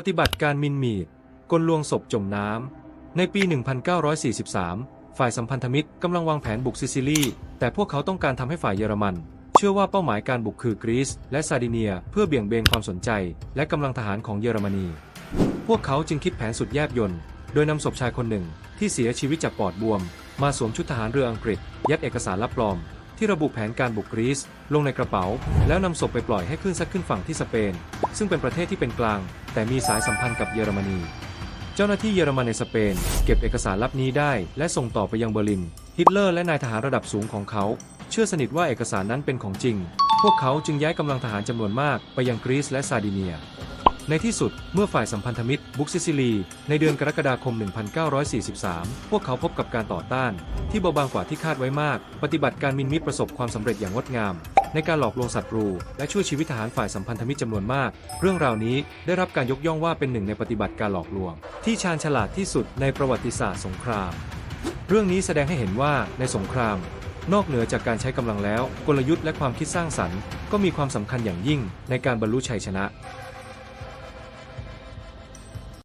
ปฏิบัติการมินมีดกลลวงศพจมน้ำ ในปี 1943 ฝ่ายสัมพันธมิตรกำลังวางแผนบุกซิซิลี แต่พวกเขาต้องการทำให้ฝ่ายเยอรมัน เชื่อว่าเป้าหมายการบุกคือกรีซและซาดิเนียเพื่อเบี่ยงเบนความสนใจ และกำลังทหารของเยอรมนี พวกเขาจึงคิดแผนสุดแยบยลโดยนำศพชายคนหนึ่งที่เสียชีวิตจากปอดบวม มาสวมชุดทหารเรืออังกฤษ ยัดเอกสารลับปลอมที่ระบุแผนการบุกกรีซลงในกระเป๋า แล้วนำศพไปปล่อยให้ขึ้นซัดขึ้นฝั่งที่สเปน ซึ่งเป็นประเทศที่เป็นกลาง แต่มีสายสัมพันธ์กับเยอรมนี เจ้าหน้าที่เยอรมันในสเปน เก็บเอกสารลับนี้ได้ และส่งต่อไปยังเบอร์ลิน ฮิตเลอร์และนายทหารระดับสูงของเขา เชื่อสนิทว่าเอกสารนั้นเป็นของจริง พวกเขาจึงย้ายกำลังทหารจำนวนมากไปยังกรีซและซาดิเนีย ในที่สุดเมื่อฝ่ายสัมพันธมิตรบุกซิซิลี ในเดือนกรกฎาคม 1943 พวกเขาพบกับการต่อต้าน ที่เบาบางกว่าที่คาดไว้มาก ปฏิบัติการมินมิตรประสบความสำเร็จอย่างงดงาม ในการหลอกลวงศัตรู และช่วยชีวิตทหารฝ่ายสัมพันธมิตรจำนวนมาก เรื่องราวนี้ได้รับการยกย่องว่าเป็นหนึ่งในปฏิบัติการหลอกลวง ที่ชาญฉลาดที่สุดในประวัติศาสตร์สงคราม เรื่องนี้แสดงให้เห็นว่าในสงคราม นอกเหนือจากการใช้กำลังแล้ว กลยุทธ์และความคิดสร้างสรรค์ก็มีความสำคัญอย่างยิ่งในการบรรลุชัยชนะ